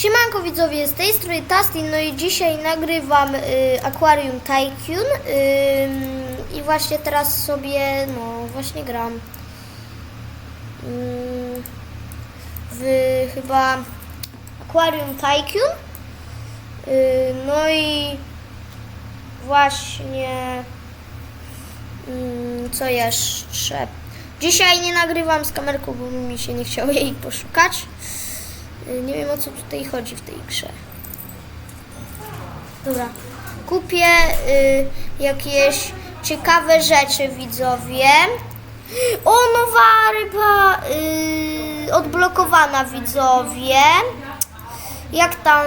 Siemanko widzowie, z tej strony Tastin, no i dzisiaj nagrywam y, Aquarium Tycoon ym, i właśnie teraz sobie, no właśnie gram Ym, w chyba Aquarium Tycoon. Y, no i właśnie ym, co jeszcze? Dzisiaj nie nagrywam z kamerką, bo mi się nie chciało jej poszukać. Y, Nie wiem o co tutaj chodzi w tej grze. Dobra. Kupię y, jakieś ciekawe rzeczy, widzowie. O, nowa ryba y, odblokowana, widzowie. Jak tam...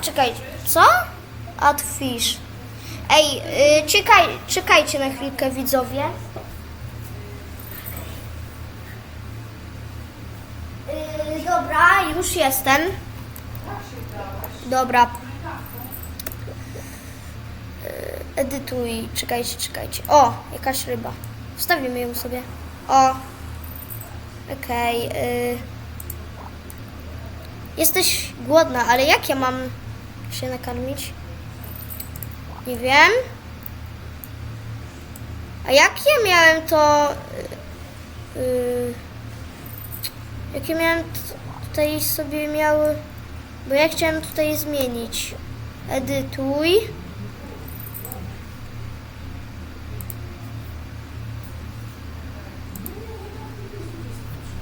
Czekajcie, co? Add fish. Ej, y, czekaj, czekajcie na chwilkę, widzowie. Dobra, już jestem. Dobra. Yy, edytuj, czekajcie, czekajcie. O, jakaś ryba. Wstawimy ją sobie. O. Okej. yy. Jesteś głodna, ale jak ja mam się nakarmić? Nie wiem. A jak ja miałem to... Yy, Jakie miałem t- tutaj sobie miały. Bo ja chciałem tutaj zmienić. Edytuj.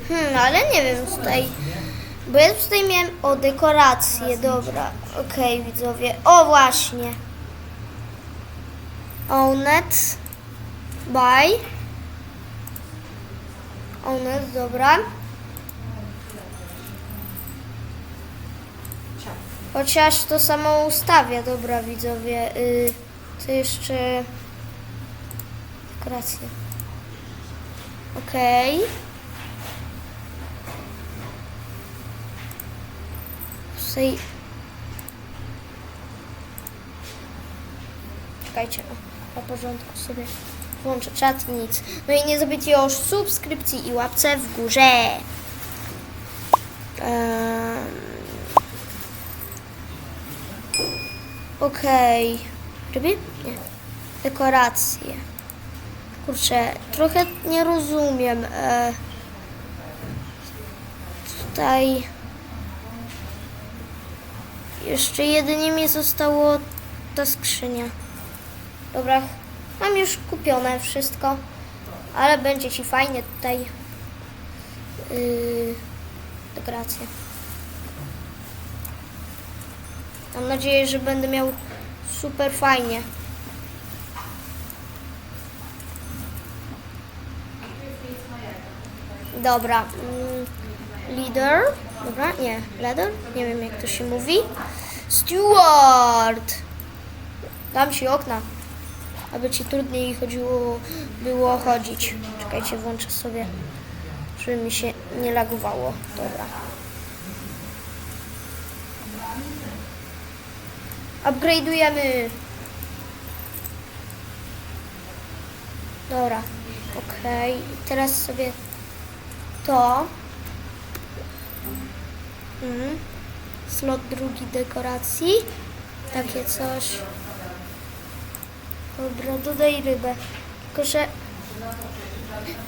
Hmm, ale nie wiem tutaj. Bo ja tutaj miałem o dekoracje, dobra. Okej, widzowie. O właśnie. Onet. Buy. Onet, dobra. Chociaż to samo ustawia, dobra widzowie. Y, to jeszcze dekoracje. Okej. Tutaj... Czekajcie, na porządku sobie włączę czat nic. No i nie zabijcie o subskrypcji i łapce w górze. Em, Okej. Ryby? Nie. Dekoracje. Kurczę, trochę nie rozumiem. E, tutaj jeszcze jedynie mi zostało ta skrzynia. Dobra, mam już kupione wszystko, ale będzie ci fajnie tutaj. Yy, dekoracje. Mam nadzieję, że będę miał super fajnie. Dobra. mm, Leader. Dobra, nie. Leader? Nie wiem jak to się mówi. Steward. Dam ci okna. Aby ci trudniej chodziło, było chodzić. Czekajcie, włączę sobie, żeby mi się nie lagowało. Dobra. Upgrade'ujemy. Dobra. Okej. I Teraz sobie to. Mhm. Slot drugi dekoracji. Takie coś. Dobra, dodaj rybę. Tylko, że...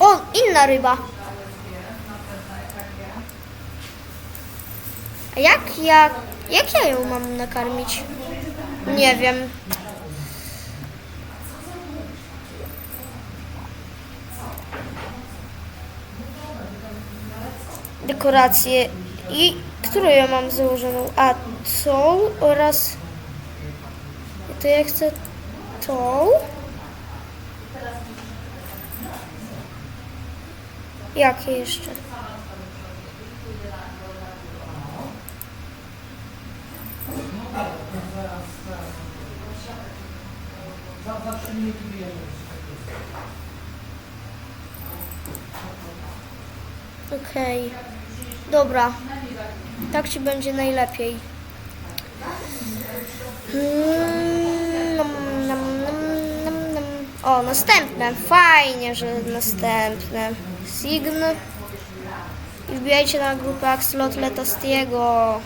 O, inna ryba. A jak ja... Jak ja ją mam nakarmić? Nie wiem. Dekoracje. I którą ja mam założoną? A tą oraz... To ja chcę tą. Jakie jeszcze? Okej. Dobra. Tak ci będzie najlepiej. Mm. O, następne. Fajnie, że następne. Sign. I wbijajcie na grupę Axolot Letastiego.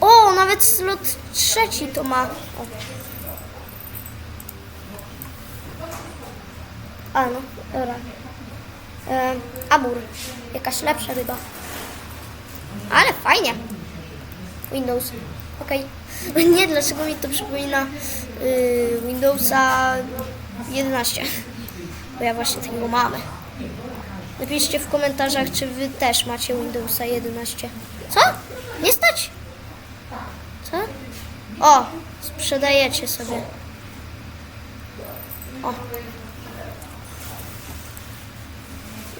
O, nawet slot trzeci to ma. O. A no, dobra. E. Jakaś lepsza ryba. Ale fajnie. Windows. Okej. Nie, dlaczego mi to przypomina y, Windowsa 11. Bo ja właśnie takiego mamy. Napiszcie w komentarzach, czy wy też macie Windowsa 11. Co? Nie stać? O, sprzedajecie sobie. O.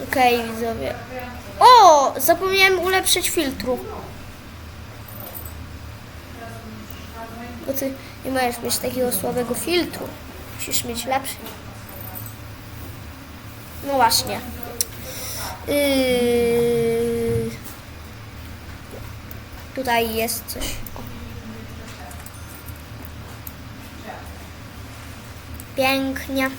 Okej, widzowie. O, zapomniałem ulepszyć filtru. Bo ty nie możesz mieć takiego słabego filtru. Musisz mieć lepszy. No właśnie. Yy... Tutaj jest coś. Pięknie.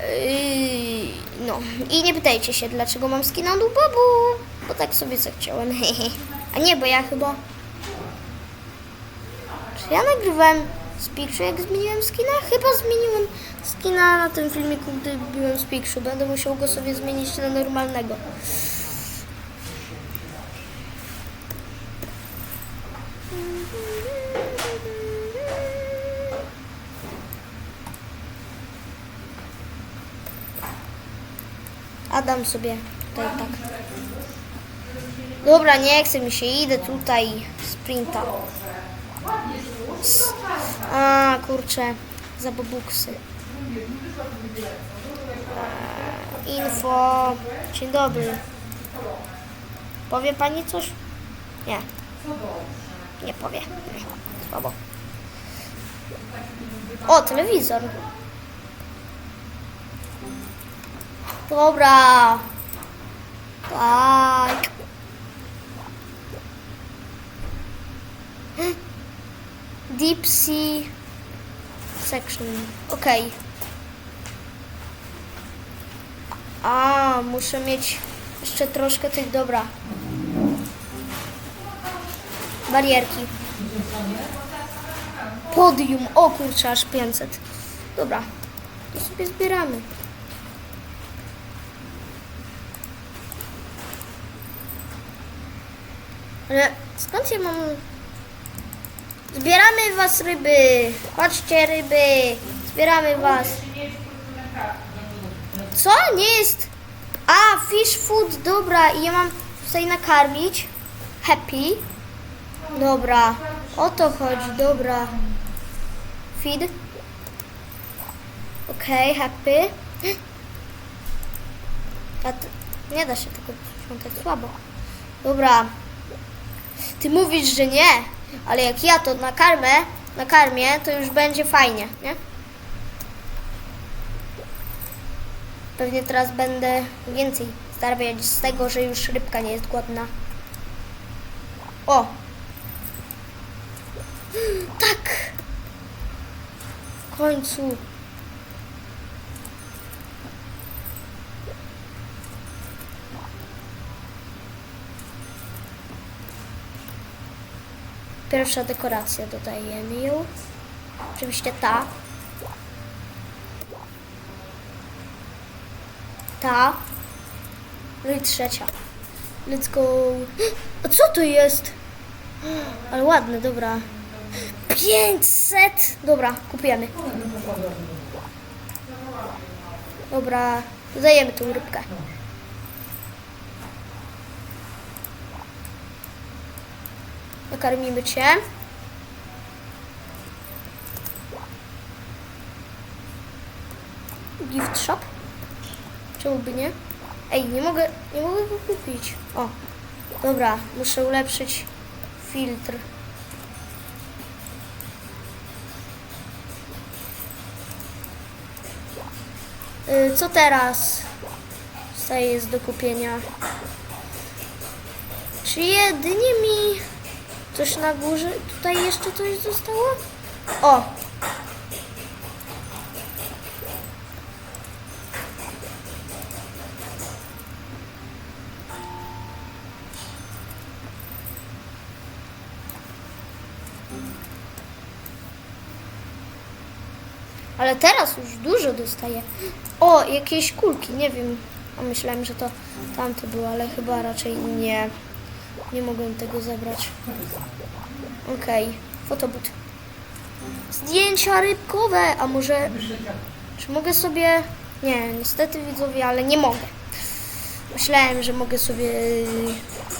Yy, no i nie pytajcie się, dlaczego mam skina Dubabu, bo tak sobie zachciałem. A nie, bo ja chyba... Czy ja nagrywałem z jak zmieniłem skina? Chyba zmieniłem skina na tym filmiku, gdy byłem z. Będę musiał go sobie zmienić na normalnego. Adam sobie tutaj tak. Dobra, nie chce mi się, idę tutaj sprinta. A, kurczę, za bobuksy. E, Info. Dzień dobry. Powie pani coś? Nie. Nie powie. Słabo. O, telewizor. Dobra. Tak. Deep Sea Section. Okej. A, muszę mieć jeszcze troszkę tych, dobra. Barierki. Podium. O kurczę, aż 500. Dobra. To sobie zbieramy. Ale skąd ja mam... Zbieramy was ryby. Chodźcie ryby. Zbieramy was. Co? Nie jest... A, fish food, dobra. I ja mam tutaj nakarmić. Happy. Dobra. O to chodzi, dobra. Feed. Okej, happy. A to, nie da się tego sprzątać słabo. Dobra. Ty mówisz, że nie, ale jak ja to nakarmę, nakarmię, to już będzie fajnie, nie? Pewnie teraz będę więcej zarabiać z tego, że już rybka nie jest głodna. O! Tak! W końcu. Pierwsza dekoracja dodajemy ją. Oczywiście ta. Ta. No i trzecia. Let's go. A co to jest? Ale ładne, dobra. 500! Dobra, kupujemy. Dobra, dodajemy tą rybkę. Nakarmimy cię. Gift shop. Czemu by nie? Ej, nie mogę, nie mogę go kupić. O, dobra, muszę ulepszyć filtr. Y, Co teraz? Staje jest do kupienia. Czy jedynie mi Coś na górze? Tutaj jeszcze coś zostało? O! Ale teraz już dużo dostaję. O, jakieś kulki, nie wiem. Myślałem, że to tamte było, ale chyba raczej nie. Nie mogłem tego zebrać. Okej, fotobut. Zdjęcia rybkowe, a może... Czy mogę sobie... Nie, niestety widzowie, ale nie mogę. Myślałem, że mogę sobie y,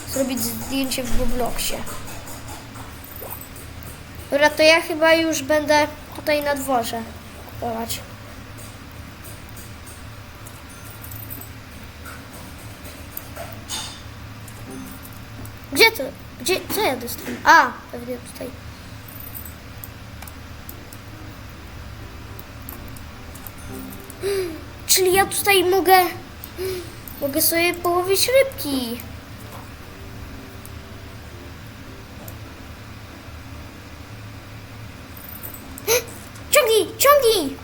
zrobić zdjęcie w Robloxie. Dobra, to ja chyba już będę tutaj na dworze kupować. Gdzie? Co ja dostałem? A, pewnie tutaj. Czyli ja tutaj mogę... Mogę sobie połowić rybki. Ciągnij, ciągnij!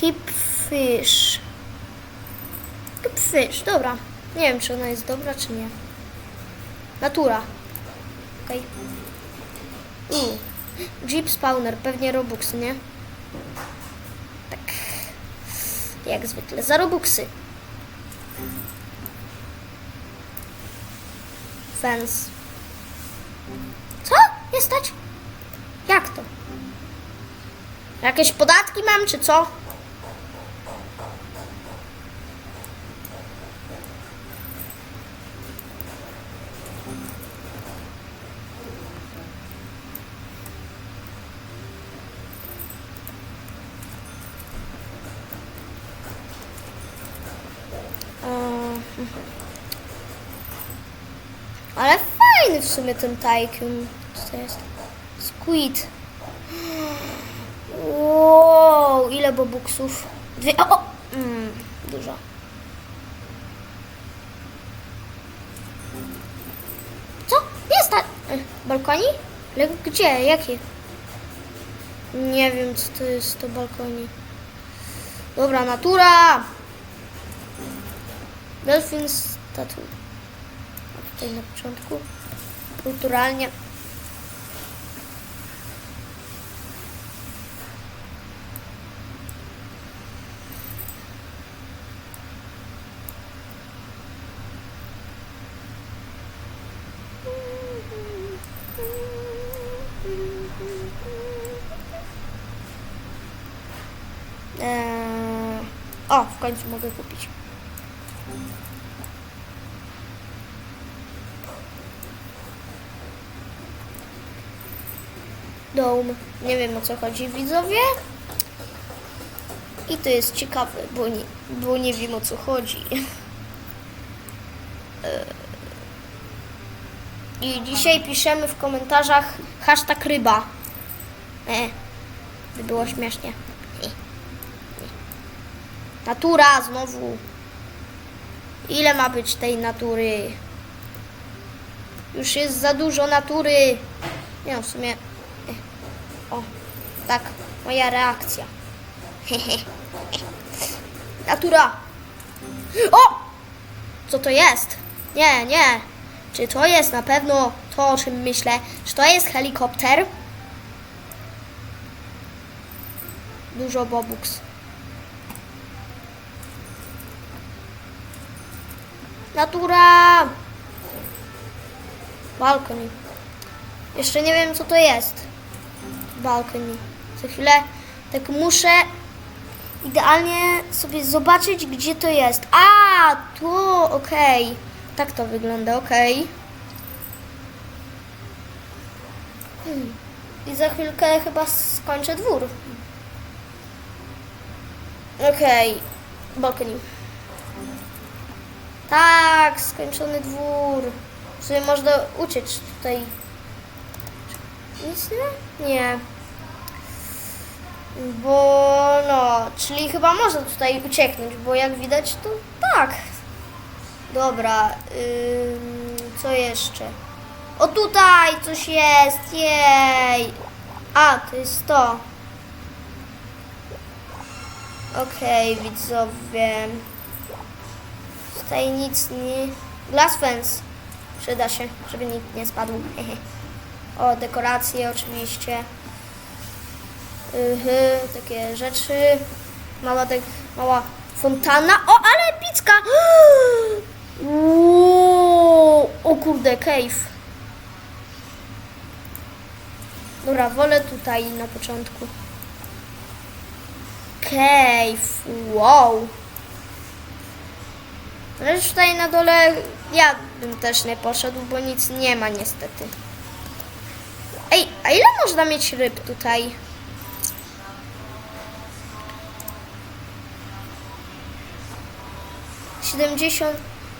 Keep fish. Keep fish, dobra. Nie wiem, czy ona jest dobra, czy nie. Natura. Okej. Okay. Jeep spawner, pewnie Robux, nie? Tak. Jak zwykle, za Robuxy. Fence. Co? Nie stać? Jak to? Jakieś podatki mam, czy co? Sumie ten Tycoon. Co to jest? Squid. Wow, ile bobuksów? Dwie. O! o! Mm, dużo. Co? Jest ta... Balkoni? Gdzie? Jakie? Nie wiem, co to jest to balkoni. Dobra, natura! Delfin statue. Tutaj na początku. Kulturalnie. Eee, o, w końcu mogę kupić. Dome. Nie wiem o co chodzi widzowie. I to jest ciekawe, bo nie, bo nie wiem o co chodzi. Eee. I dzisiaj piszemy w komentarzach hashtag ryba. E, by było śmiesznie. E. Natura znowu. Ile ma być tej natury? Już jest za dużo natury. Nie w sumie. Tak, moja reakcja. Natura. O! Co to jest? Nie, nie. Czy to jest na pewno to, o czym myślę? Czy to jest helikopter? Dużo bobuks. Natura! Balkoni. Jeszcze nie wiem, co to jest. Balkoni. Za chwilę tak muszę idealnie sobie zobaczyć, gdzie to jest. A, tu, okej. Tak to wygląda, okej. Hmm. I za chwilkę chyba skończę dwór. Okej, balkoni. Tak, skończony dwór. W sumie można uciec tutaj. Nic nie? Nie. Bo no, czyli chyba można tutaj ucieknąć, bo jak widać to tak. Dobra. Ym... co jeszcze? O tutaj coś jest, jej! A, to jest to. Okej, widzowie. Tutaj nic nie... Glass fence. Przyda się, żeby nikt nie spadł. O, dekoracje oczywiście. Yy, takie rzeczy. Mała, tak, mała fontana. O, ale epicka! Wow, o kurde, cave. Dobra, wolę tutaj na początku. Cave, wow. Ale tutaj na dole ja bym też nie poszedł, bo nic nie ma niestety. Ej, a ile można mieć ryb tutaj? Siedemdziesiąt,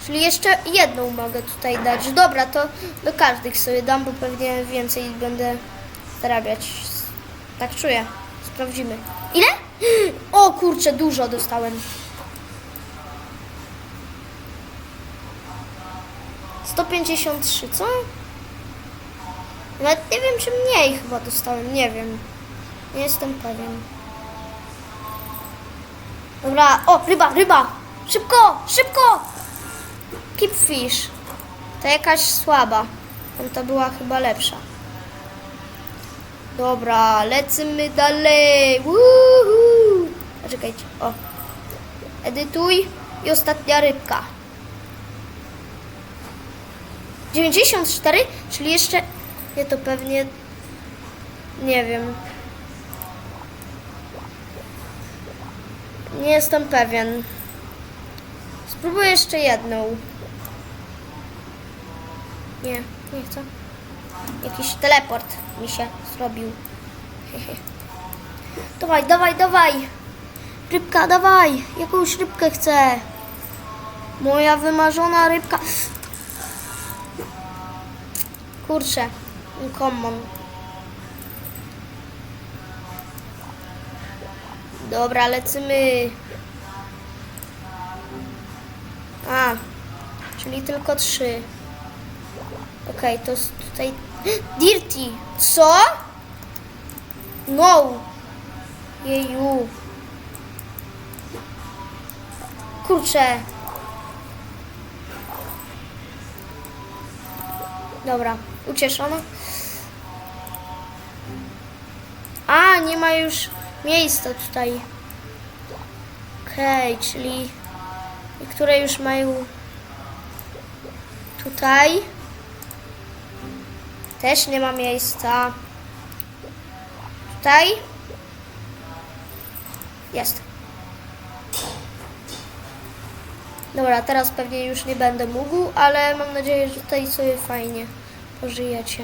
czyli jeszcze jedną mogę tutaj dać. Dobra, to do każdych sobie dam, bo pewnie więcej będę zarabiać. Tak czuję. Sprawdzimy. Ile? O kurczę, dużo dostałem. 153, co? Nawet nie wiem, czy mniej chyba dostałem, nie wiem. Nie jestem pewien. Dobra, o, ryba, ryba! Szybko, szybko! Keep fish. To jakaś słaba. Tamta była chyba lepsza. Dobra, lecimy dalej. Woohoo! Czekajcie, o. Edytuj i ostatnia rybka. 94, czyli jeszcze nie to pewnie nie wiem. Nie jestem pewien. Spróbuję jeszcze jedną. Nie, nie chcę. Jakiś teleport mi się zrobił. dawaj, dawaj, dawaj. Rybka, dawaj. Jakąś rybkę chcę. Moja wymarzona rybka. Kurczę, common. Dobra, lecimy. A, czyli tylko trzy. Okej, to jest tutaj... Dirty! Co? No! Jeju. Kurczę. Dobra, ucieszona. A, nie ma już miejsca tutaj. Okej, czyli niektóre już mają tutaj. Też nie ma miejsca. Tutaj. Jest. Dobra, teraz pewnie już nie będę mógł, ale mam nadzieję, że tutaj sobie fajnie pożyjecie.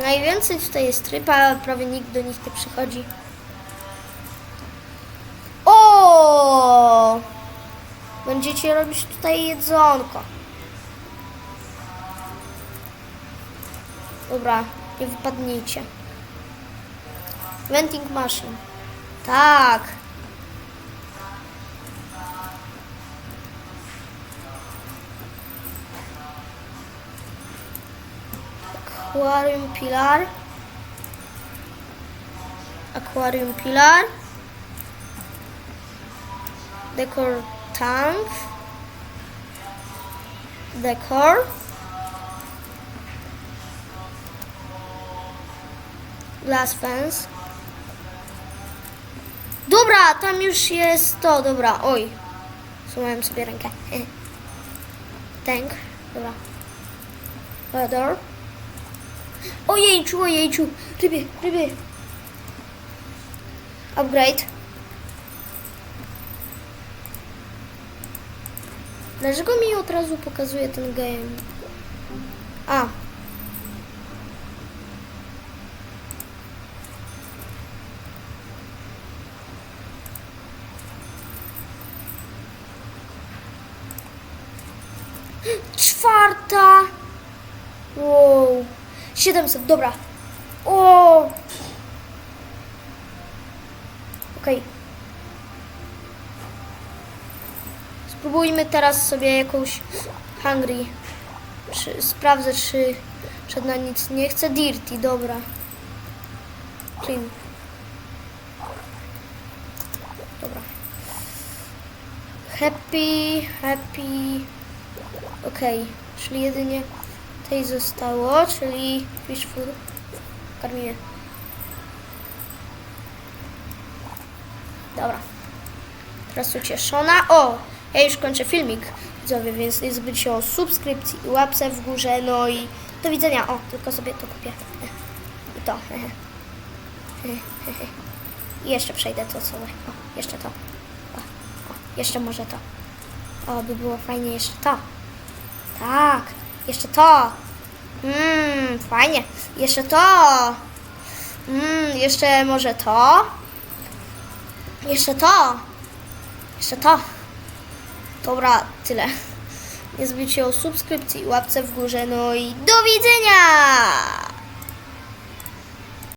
Najwięcej tutaj jest ryb, ale prawie nikt do nich nie przychodzi. Będziecie robić tutaj jedzonko. Dobra, nie wypadnijcie. Venting machine. Tak. Aquarium pilar. Aquarium pilar. Decor tank. Decor. Glass fence. Dobra, tam już jest to, dobra, oj. Złamałem sobie rękę. Tank, dobra. Weather. Ojejciu, ojejciu. Ryby, ryby. Upgrade. Dlaczego mi od razu pokazuje ten game? A. Czwarta. Wow. 700, dobra. O. Okej. Spróbujmy teraz sobie jakąś Hungry. Czy, sprawdzę, czy żadna nic nie chce. Dirty, dobra. Clean. Dobra. Happy, happy. Okej, czyli jedynie tej zostało, czyli fish food. Karmię. Dobra. Teraz ucieszona. O! Ja już kończę filmik, widzowie, więc nie zapomnijcie o subskrypcji i łapce w górze. No i do widzenia. O, tylko sobie to kupię. I to. I jeszcze przejdę to sobie. O, jeszcze to. O, o, jeszcze może to. O, by było fajnie jeszcze to. Tak, jeszcze to. Mmm, fajnie. Jeszcze to. Mmm, jeszcze może to. Jeszcze to. Jeszcze to. Dobra, tyle. Nie zapomnijcie o subskrypcji, łapce w górze, no i do widzenia!